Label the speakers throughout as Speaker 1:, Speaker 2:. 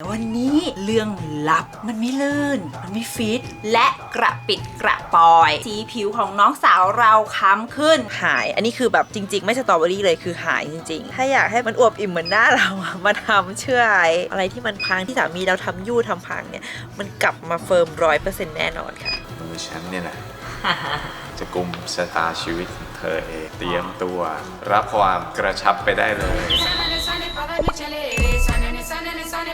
Speaker 1: วันนี้เรื่องลับมันไม่ลื่น มันไม่ฟิต และกระปิดกระปอย สีผิวของน้องสาวเราค้ำขึ้น
Speaker 2: หาย อันนี้คือแบบจริง ๆ ไม่สตรอเบอรี่เลยคือหายจริง ๆ ถ้าอยากให้มันอวบอิ่มเหมือนหน้าเราอะมาทำเชื่อไอ้อะไรที่มันพังที่สามีเราทำยู่ทำพังเนี่ย มันกลับมาเฟิร์มร้อยเปอร์เซ็นต์แน่นอนค่ะ
Speaker 3: มือฉันเนี่ยแหละจะกุมชะตาชีวิตของเธอเองเตรียมตัว รับความกระชับไปได้เลย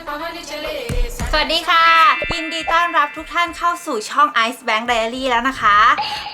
Speaker 3: पवन चले रे
Speaker 1: สวัสดีค่ะ ยินดีต้อนรับทุกท่านเข้าสู่ช่อง Ice Bank Diary แล้วนะคะ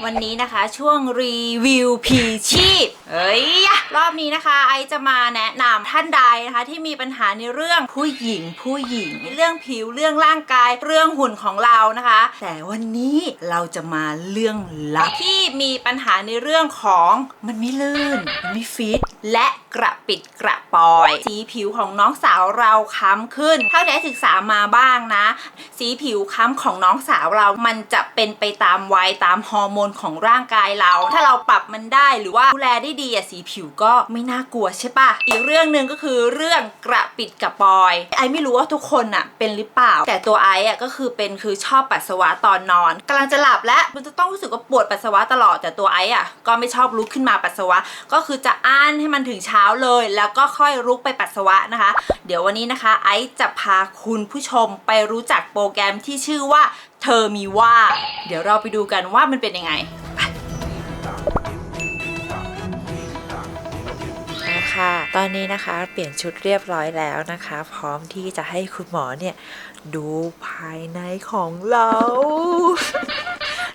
Speaker 1: วันนี้นะคะช่วงรีวิวพีชีพเอ้ยยะรอบนี้นะคะ ไอจะมาแนะนำท่านใดนะคะ ที่มีปัญหาในเรื่องผู้หญิง ผู้หญิงเรื่องผิวเรื่องร่างกายเรื่องหุ่นของเรานะคะ แต่วันนี้เราจะมาเรื่องลับที่มีปัญหาในเรื่องของมันไม่ลื่นมันไม่ฟิตและกระปิดกระปอย สีผิวของน้องสาวเราค้ำขึ้น เท่าที่ได้ศึกษามาบ้างนะ สีผิวค้ำของน้องสาวเรา มันจะเป็นไปตามวัยตามฮอร์โมนของร่างกายเรา ถ้าเราปรับมันได้หรือว่าดูแลได้ดีอะสีผิวก็ไม่น่ากลัวใช่ปะอีกเรื่องหนึ่งก็คือเรื่องกระปิดกระปอย ไอไม่รู้ว่าทุกคนอะเป็นหรือเปล่า แต่ตัวไออะก็คือเป็นคือชอบปัสสาวะตอนนอนกำลังจะหลับแล้วมันจะต้องรู้สึกว่าปวดปัสสาวะตลอดแต่ตัวไออะก็ไม่ชอบลุกขึ้นมาปัสสาวะ ก็คือจะอ้านให้มันถึงเช้าเลย แล้วก็ค่อยลุกไปปัสสาวะนะคะ เดี๋ยววันนี้นะคะ ไอซ์จะพาคุณผู้ชมไปรู้จักโปรแกรมที่ชื่อว่าเธอมีว่า เดี๋ยวเราไปดูกันว่ามันเป็นยังไง
Speaker 2: ค่ะตอนนี้นะคะเปลี่ยนชุดเรียบร้อยแล้วนะคะ พร้อมที่จะให้คุณหมอเนี่ย ดูภายในของเรา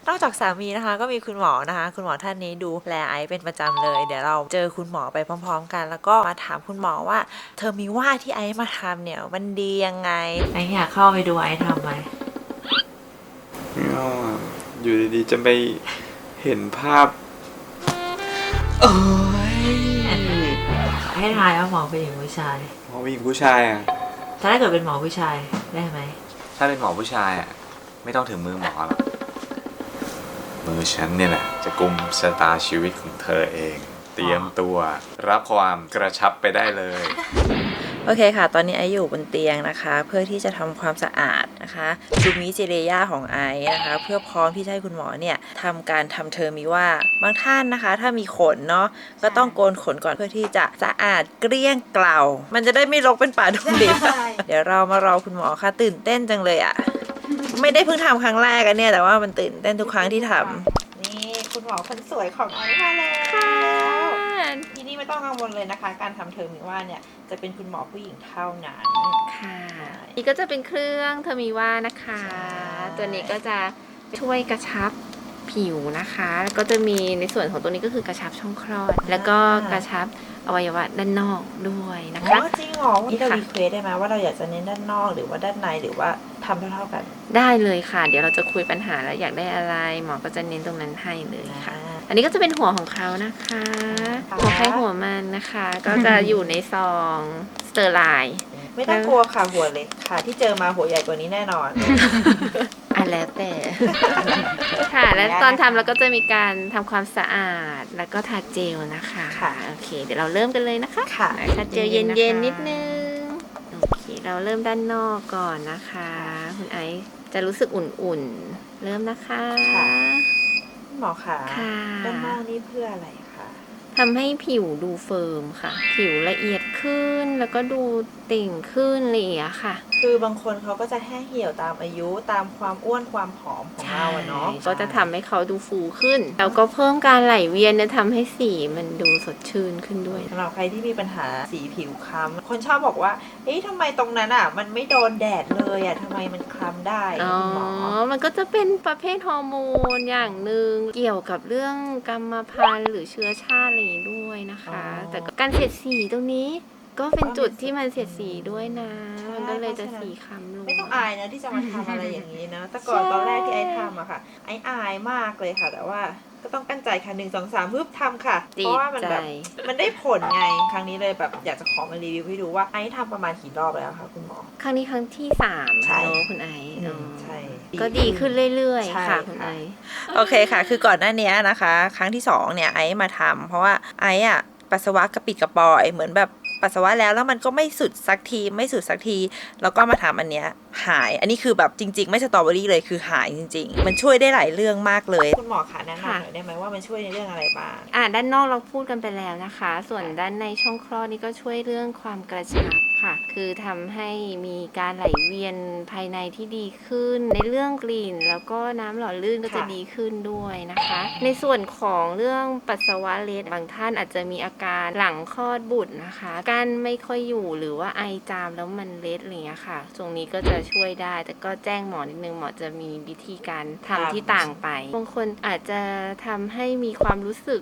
Speaker 2: นอกจากสามีนะคะ ก็มีคุณหมอนะคะ คุณหมอท่านนี้ดูแลไอซ์เป็นประจำเลย เดี๋ยวเราเจอคุณหมอไปพร้อม ๆ กัน แล้วก็มาถามคุณหมอว่า เธอมีว่าที่ไอซ์มาทำเนี่ย มันดียังไงไอซ์อยากเข้าไปดูไอซ์ทำไหม
Speaker 3: เอาอะอยู่ดีๆจะไปเห็นภาพ
Speaker 2: โอ้ยให้ทายว่าหมอเป็นหญิงผู้ชาย
Speaker 3: หมอผู้หญิงผู้ชายอะ
Speaker 2: ถ้าเกิดเป็นหมอผู้ชายได้ไหม
Speaker 3: ถ้าเป็นหมอผู้ชายอะไม่ต้องถึงมือหมอหรอก มือฉันเนี่ยแหละจะกุมชะตาชีวิตของเธอเอง เตรียมตัว รับความกระชับไปได้เลย
Speaker 2: โอเคค่ะ ตอนนี้ไอซ์อยู่บนเตียงนะคะ เพื่อที่จะทำความสะอาดนะคะจูมิเจเรยาของไอซ์นะคะ เพื่อพร้อมที่จะให้คุณหมอเนี่ยทำการทำเทอร์มิว่าบางท่านนะคะ ถ้ามีขนเนาะก็ต้องโกนขนก่อนเพื่อที่จะสะอาดเกลี้ยงเกล่า มันจะได้ไม่รกเป็นป่าดงดิบ
Speaker 1: ใช่
Speaker 2: เดี๋ยวเรามารอคุณหมอค่ะ ตื่นเต้นจังเลยอะ ไม่ได้เพิ่งทำครั้งแรกอะเนี่ย แต่ว่ามันตื่นเต้นทุกครั้งที่ทำนี่คุณหมอคนสวยของไอซ์มาแล้ว ที่นี่ไม่ต้องกังวลเลยนะคะ การทำเทอร์มิว่าเนี่ยจะเป็นคุณหมอผู้หญิงเท่านั้น
Speaker 4: ค่ะนี่ก็จะเป็นเครื่องเทอร์มีว่านะคะ
Speaker 2: ใช่
Speaker 4: ตัวนี้ก็จะช่วยกระชับ ผิวนะคะแล้วก็จะมีในส่วนของตัวนี้ก็คือกระชับช่องคลอด แล้วก็กระชับอวัยวะด้านนอกด้วยนะ
Speaker 2: อ๋
Speaker 4: คะ
Speaker 2: อจริงเหรอนี่เรา
Speaker 4: ค่ะ
Speaker 2: รีเควสได้ไหมว่าเราอยากจะเน้นด้านนอกหรือว่าด้านในหรือว่าทำเท่าๆกัน
Speaker 4: ได้เลยค่ะ เดี๋ยวเราจะคุยปัญหาแล้วอยากได้อะไร หมอก็จะเน้นตรงนั้นให้เลยค่ะ
Speaker 2: อ่า
Speaker 4: อันนี้ก็จะเป็นหัวของเขานะคะ
Speaker 2: ค่ะ
Speaker 4: หัวใครหัวมันนะคะ ก็จะอยู่ในซองสเตอร์ไลน์
Speaker 2: ไม่ต้องกลัวค่ะหัวเล็กค่ะ ที่เจอมาหัวใหญ่กว่านี้แน่นอน
Speaker 4: อะ แล้วแต่ ค่ะ และตอนทำเราก็จะมีการทำความสะอาดแล้วก็ทาเจลนะคะ
Speaker 2: ค่ะ
Speaker 4: โอเค เดี๋ยวเราเริ่มกันเลยนะคะ
Speaker 2: ค่ะ
Speaker 4: ทาเจลเย็นๆนิดนึง โอเค เราเริ่มด้านนอกก่อนนะคะ คุณไอซ์จะรู้สึกอุ่นๆ เริ่มนะคะ
Speaker 2: ค่ะหมอค่ะ
Speaker 4: ค่ะ
Speaker 2: ด้านนอกนี่เพื่ออะไรคะ
Speaker 4: ทำให้ผิวดูเฟิร์มค่ะ ผิวละเอียดขึ้นแล้วก็ดูติ่งขึ้นอะไรอย่างเงี้ยค่ะ
Speaker 2: คือบางคนเขาก็จะแห้งเหี่ยวตามอายุตามความอ้วนความผอมของเราอะเนาะ
Speaker 4: ก็จะทำให้เขาดูฟูขึ้น แล้วก็เพิ่มการไหลเวียนเนี่ยทำให้สีมันดูสดชื่นขึ้นด้วย
Speaker 2: สำหรับใครที่มีปัญหาสีผิวคล้ำคนชอบบอกว่า เอ๊ะทำไมตรงนั้นอะมันไม่โดนแดดเลยอะทำไมมันคล้ำได้
Speaker 4: อ๋อ
Speaker 2: คุณหมอ
Speaker 4: มันก็จะเป็นประเภทฮอร์โมนอย่างหนึ่งเกี่ยวกับเรื่องกรรมพันธุ์หรือเชื้อชาติอะไรอย่างนี้ด้วยนะคะแต่ก็การเสียดสีตรงนี้ก็เป็นจุดที่มันเสียดสีด้วยนะ มันก็เลยจะสีคล้ำลง
Speaker 2: ไม่ต้องอายนะที่จะมาทำอะไรอย่างนี้นะ แต่ก่อน
Speaker 4: ใช่
Speaker 2: ตอนแรกที่ไอ้ทำอะค่ะ ไอ้อายมากเลยค่ะ แต่ว่าก็ต้องกั้นใจค่ะหนึ่งสองสามปึ๊บทำค่ะ
Speaker 4: ติ
Speaker 2: เพ
Speaker 4: ด
Speaker 2: ราะว่ามัน
Speaker 4: ใจ
Speaker 2: แบบมันได้ผลไง ครั้งนี้เลยแบบอยากจะขอมารีวิวให้ดูว่าไอ้ทำประมาณกี่รอบแล้วคะคุณหมอ
Speaker 4: ครั้งนี้ครั้งที่สาม
Speaker 2: ใช่
Speaker 4: เนอะคุณไอซ์
Speaker 2: อื
Speaker 4: อ๋อ
Speaker 2: มใช่
Speaker 4: ก็ดีขึ้นเรื่อย
Speaker 2: ใช่
Speaker 4: ๆค่ะคุณ
Speaker 2: ค่ะ
Speaker 4: ไอซ์
Speaker 2: โอเคค่ะ คือก่อนหน้านี้นะคะ ครั้งที่สองเนี่ยไอ้มาทำเพราะว่าไอ้อะปัสสาวะกระปิดกระปอย เหมือนแบบปปัสสาวะแล้วแล้วมันก็ไม่สุดสักทีไม่สุดสักที แล้วก็มาทำอันเนี้ยหาย อันนี้คือแบบจริง ๆ ไม่สตรอเบอรี่เลยคือหายจริง ๆ มันช่วยได้หลายเรื่องมากเลย คุณหมอคะแนะนำหน่อยได้ไหมว่ามันช่วยในเรื่องอะไรบ้าง
Speaker 4: อ่าด้านนอกเราพูดกันไปแล้วนะคะ ส่วนด้านในช่องคลอดนี่ก็ช่วยเรื่องความกระชับ ค่ะ คือทำให้มีการไหลเวียนภายในที่ดีขึ้น ในเรื่องกลิ่น แล้วก็น้ำหล่อลื่นก็จะ
Speaker 2: ค่ะ
Speaker 4: ดีขึ้นด้วยนะคะ ในส่วนของเรื่องปัสสาวะเล็ดบางท่านอาจจะมีอาการหลังคลอดบุตรนะคะการไม่ค่อยอยู่หรือว่าไอจามแล้วมันเล็ดอะไรอย่างเงี้ยค่ะ ตรงนี้ก็จะช่วยได้ แต่ก็แจ้งหมอนิดนึงหมอจะมีวิธีการทำที่ต่างไป บางคนอาจจะทำให้มีความรู้สึก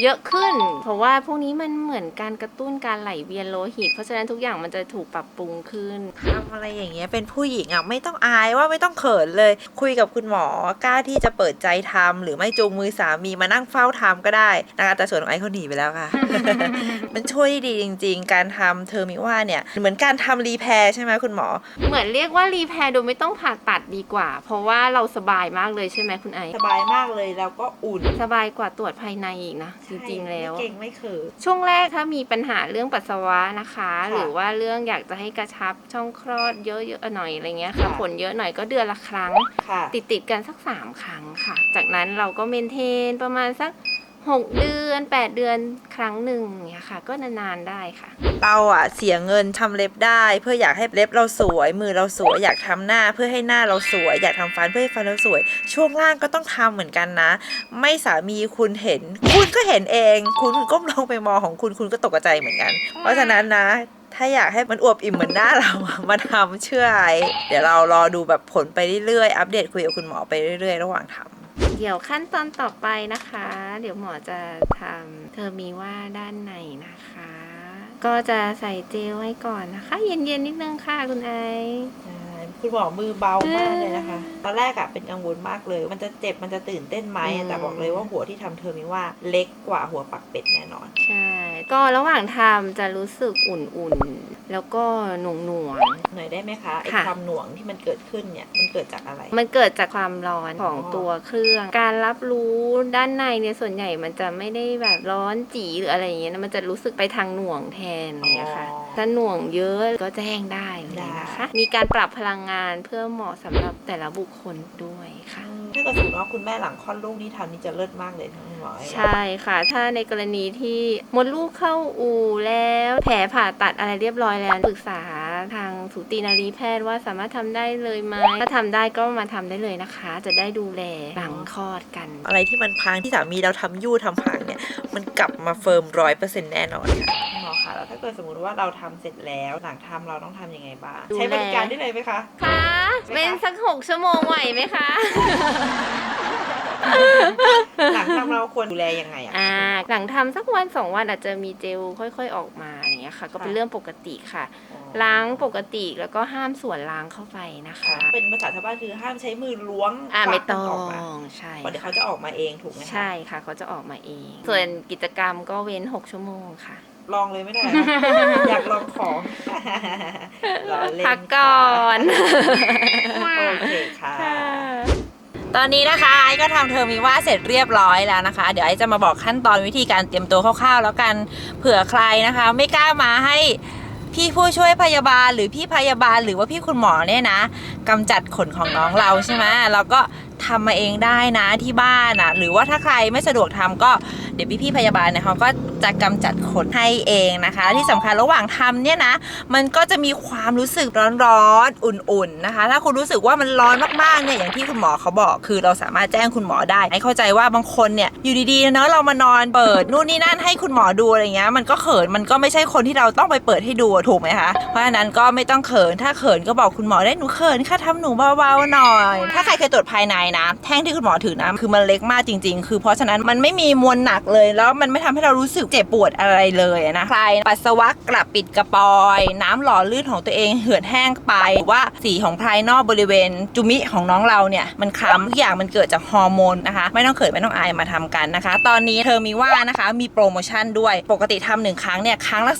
Speaker 4: เยอะขึ้น เพราะว่าพวกนี้มันเหมือนการกระตุ้นการไหลเวียนโลหิต เพราะฉะนั้นทุกอย่างมันจะถูกปรับปรุงขึ้น
Speaker 2: ทำอะไรอย่างเงี้ยเป็นผู้หญิงอะไม่ต้องอายว่าไม่ต้องเขินเลย คุยกับคุณหมอกล้าที่จะเปิดใจทำหรือไม่จูงมือสามีมานั่งเฝ้าทำก็ได้นะคะแต่ส่วนของไอ้เขาหนีไปแล้วค่ะ มันช่วยได้ดีจริง ๆ การทำเทอร์มิว่าเนี่ยเหมือนการทำรีแพร์ใช่ไหมคุณหมอ
Speaker 4: เหมือนเรียกว่ารีแพร์โดยไม่ต้องผ่าตัดดีกว่า เพราะว่าเราสบายมากเลยใช่ไหมคุณไอซ์
Speaker 2: สบายมากเลยแล้วก็อุ่น
Speaker 4: สบายกว่าตรวจภายในอีกนะจริงๆแล้ว
Speaker 2: ไม่เก่งไม่เขิน
Speaker 4: ช่วงแรกถ้ามีปัญหาเรื่องปัสสาวะนะคะ
Speaker 2: ค่ะ
Speaker 4: หรือว่าเรื่องอยากจะให้กระชับช่องคลอดเยอะๆหน่อยอะไรเงี้ยค่ะ
Speaker 2: ค่ะ
Speaker 4: ผลเยอะหน่อยก็เดือนละครั้ง
Speaker 2: ค่ะ
Speaker 4: ติดติดๆกันสัก3ครั้งค่ะ จากนั้นเราก็เมนเทนประมาณสัก 6 เดือน 8 เดือนครั้งหนึ่งเนี่ยค่ะ ก็นานๆได้ค่ะ
Speaker 2: เราอะเสียเงินทำเล็บได้ เพื่ออยากให้เล็บเราสวย มือเราสวยอยากทำหน้าเพื่อให้หน้าเราสวย อยากทำฟันเพื่อให้ฟันเราสวย ช่วงล่างก็ต้องทำเหมือนกันนะ ไม่สามีคุณเห็น คุณก็เห็นเอง คุณก้มลงไปมองของคุณคุณก็ตกใจเหมือนกัน เพราะฉะนั้นนะถ้าอยากให้มันอวบอิ่มเหมือนหน้าเรา มาทำเชื่อไอเดี๋ยวเรารอดูแบบผลไปเรื่อยๆ อัปเดตคุยกับคุณหมอไปเรื่อยๆ ระหว่างทำ
Speaker 4: ดี๋ยวขั้นตอนต่อไปนะคะ เดี๋ยวหมอจะทำเธอมีว่าด้านในนะคะ ก็จะใส่เจลไว้ก่อนนะคะ เย็นๆนิดนึงค่ะคุณไอ
Speaker 2: คุณหมอมือเบามากเลยนะคะ ตอนแรกอะเป็นกังวลมากเลย มันจะเจ็บมันจะตื่นเต้นไหมอะแต่บอกเลยว่าหัวที่ทำเทอร์มิว่าเล็กกว่าหัวปักเป็ดแน่นอน
Speaker 4: ใช่ ก็ระหว่างทำจะรู้สึกอุ่นๆ แล้วก็หน่วง
Speaker 2: หน่อยได้ไหมคะไอ
Speaker 4: ค่ะ
Speaker 2: ความหน่วงที่มันเกิดขึ้นเนี่ยมันเกิดจากอะไร
Speaker 4: ๆมันเกิดจากความร้อนของตัวเครื่อง การรับรู้ด้านในเนี่ยส่วนใหญ่มันจะไม่ได้แบบร้อนจีหรืออะไรอย่างเงี้ยนะมันจะรู้สึกไปทางหน่วงแทนอย่างเงี้ยค่ะ
Speaker 2: อ๋อ
Speaker 4: ถ้าหน่วงเยอะก็แจ้งได้เลยนะคะ มีการปรับพลังงานเพื่อเหมาะสำหรับแต่ละบุคคลด้วยค่ะ
Speaker 2: ถ้าเกิดสมมติว่าคุณแม่หลังคลอดลูกนี่ทำนี่จะเลิศมากเลยทั้งหมอ
Speaker 4: ใช่ค่ะ ถ้าในกรณีที่มดลูกเข้าอู่แล้ว แผลผ่าตัดอะไรเรียบร้อยแล้วปรึกษาทางสูตินารีแพทย์ว่าสามารถทำได้เลยไหมถ้าทำได้ก็มาทำได้เลยนะคะ จะได้ดูแลหลังคลอดกัน
Speaker 2: อะไรที่มันพังที่สามีเราทำยู่ทำพังเนี่ยมันกลับมาเฟิร์มร้อยเปอร์เซ็นต์แน่นอนค่ะหมอคะ แล้วถ้าเกิดสมมติว่าเราทำเสร็จแล้วหลังทำเราต้องทำยังไงบ้าง
Speaker 4: ดูแล
Speaker 2: ใช้บริการได้เลยไหมคะ
Speaker 4: คะเป็นสักหกชั่วโมงไหวไหมคะ
Speaker 2: หลังทำเราควรดูแลยังไงอะ
Speaker 4: อ่าหลังทำสักวันสองวันอาจจะมีเจลค่อย ๆออกมาอย่างเงี้ยค่ะ ก็เป็นเรื่องปกติค่ะ ล้างปกติแล้วก็ห้ามส่วนล้างเข้าไปนะคะ
Speaker 2: เป็นภาษาชาวบ้านคือห้ามใช้มือล้วง
Speaker 4: อ่าไม่
Speaker 2: ปาก
Speaker 4: ต้อ
Speaker 2: มันออกมา
Speaker 4: งใช่
Speaker 2: เพราะเดี๋ยวเขาจะออกมาเองถูกไหมคะ
Speaker 4: ใช่ค่ะเขาจะออกมาเอง ส่วนกิจกรรมก็เว้น 6 ชั่วโมงค่ะ
Speaker 2: ลองเลยไม่ได้นะ อยากลองของ รอเล่น
Speaker 4: พักก่อน
Speaker 2: ค่ะโอเคค่ะ
Speaker 1: ตอนนี้นะคะไอ้ก็ทำเทอร์มิว่าเสร็จเรียบร้อยแล้วนะคะ เดี๋ยวไอ้จะมาบอกขั้นตอนวิธีการเตรียมตัวคร่าวๆ แล้วกันเผื่อใครนะคะ ไม่กล้ามาให้พี่ผู้ช่วยพยาบาลหรือพี่พยาบาลหรือว่าพี่คุณหมอเนี่ยนะกำจัดขนของน้องเราใช่ไหมเราก็ทำมาเองได้นะที่บ้านอะหรือว่าถ้าใครไม่สะดวกทำก็เดี๋ยวพี่ๆพยาบาลเนี่ยเขาก็จะกำจัดขนให้เองนะคะที่สำคัญระหว่างทำเนี่ยนะ มันก็จะมีความรู้สึกร้อนๆอุ่นๆนะคะ ถ้าคุณรู้สึกว่ามันร้อนมากๆเนี่ยอย่างที่คุณหมอเขาบอกคือเราสามารถแจ้งคุณหมอได้ให้เข้าใจว่าบางคนเนี่ยอยู่ดีๆเนอะเรามานอนเปิดนู่นนี่นั่นให้คุณหมอดูอะไรเงี้ยมันก็เขินมันก็ไม่ใช่คนที่เราต้องไปเปิดให้ดูถูกไหมคะเพราะฉะนั้นก็ไม่ต้องเขินถ้าเขินก็บอกคุณหมอได้หนูเขินค่ะทำหนูเบาๆหน่อย ถ้าใครเคยตรวจภายในนะ แท่งที่คุณหมอถือนะคือมันเล็กมากจริง ๆ คือเพราะฉะนั้นมันไม่มีมวลหนักเลย แล้วมันไม่ทำให้เรารู้สึกเจ็บปวดอะไรเลยนะใครปัสสาวะกระปิดกระปอย น้ำหล่อลื่นของตัวเองเหือดแห้งไปหรือว่าสีของภายนอกบริเวณ จุมิของน้องเราเนี่ยมันคล้ำทุกอย่างมันเกิดจากฮอร์โมนนะคะ ไม่ต้องเขินไม่ต้องอายมาทำกันนะคะ ตอนนี้เธอมีว่านะคะมีโปรโมชั่นด้วยปกติทำหนึ่งครั้งเนี่ยครั้งละ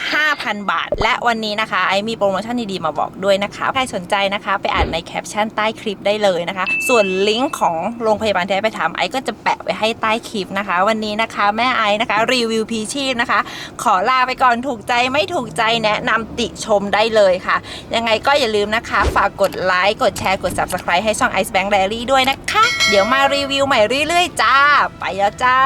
Speaker 1: 25,000 บาท และวันนี้นะคะไอมีโปรโมชั่นดีๆมาบอกด้วยนะคะใครสนใจนะคะไปอ่านในแคปชั่นใต้คลิปได้เลยนะคะ ส่วนลิงก์ของโรงพยาบาลที่ไอไปถามไอก็จะแปะไว้ให้ใต้คลิปนะคะ วันนี้นะคะแม่ไอนะคะ รีวิวพีชีพนะคะ ขอลาไปก่อนถูกใจไม่ถูกใจแนะนำติชมได้เลยค่ะ ยังไงก็อย่าลืมนะคะ ฝากกดไลค์กดแชร์กด Subscribe ให้ช่อง Ice Bank Diary ด้วยนะคะ เดี๋ยวมารีวิวใหม่เรื่อยๆ จ้า ไปแล้วจ้า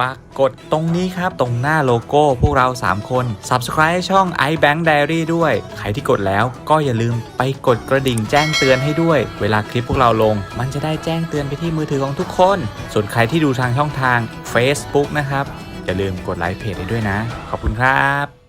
Speaker 5: ฝากกดตรงนี้ครับ ตรงหน้าโลโก้พวกเรา 3 คน Subscribe ให้ช่อง iBank Diary ด้วย ใครที่กดแล้วก็อย่าลืมไปกดกระดิ่งแจ้งเตือนให้ด้วย เวลาคลิปพวกเราลง มันจะได้แจ้งเตือนไปที่มือถือของทุกคน ส่วนใครที่ดูทางช่องทาง Facebook นะครับอย่าลืมกดไลค์เพจให้ด้วยนะ ขอบคุณครับ